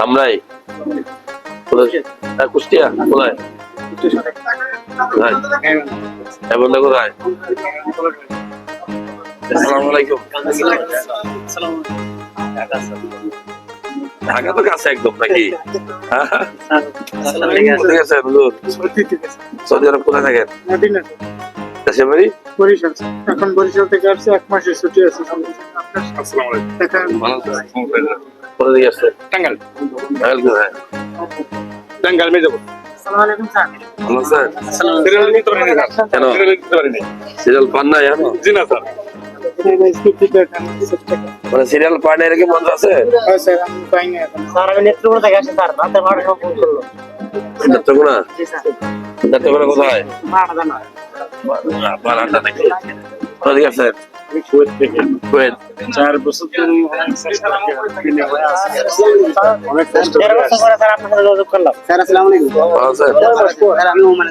আমরাই হ্যাঁ, কুষ্টিয়া কোথায়? কোথায় কোথায়? আসসালামু ঢাকা তো কাছে একদম নাকি? হ্যাঁ? কোথায় গেছেন সৌদি আরব কোথায় থাকেন? মদিনা বাড়ি বরিশাল। এখন বরিশাল থেকে আসছে এক মাসের ছুটি আছে আপনার কোথা থেকে আসছেন টাঙ্গাল ঢাকাল কোথায় টাঙ্গাল মেয়ে যাব। আলাইকুম স্যার। সিরিয়াল নিতে পারিনি স্যার। কেন? সিরিয়াল নিতে পারিনি। সিরিয়াল পান না জানো জি না স্যার। মানে সিরিয়াল পান এর কি মঞ্চ আছে? স্যার আমি পাইনি এখন। স্যার আমি নেত্রকোনা থেকে আসছি স্যার। রাতে বারোটার সময় ফোন করল। নেত্রকোনা? জি স্যার। নেত্রকোনা কোথায়? বারোটা জানা বারান্দা নাকি? কোথা থেকে আসছেন? কুয়েত থেকে কুয়েত চার বছর ধরে অনেক কষ্ট করে স্যার আপনার সাথে যোগাযোগ করলাম। স্যার আসসালামু আলাইকুম স্যার আমি ওমানে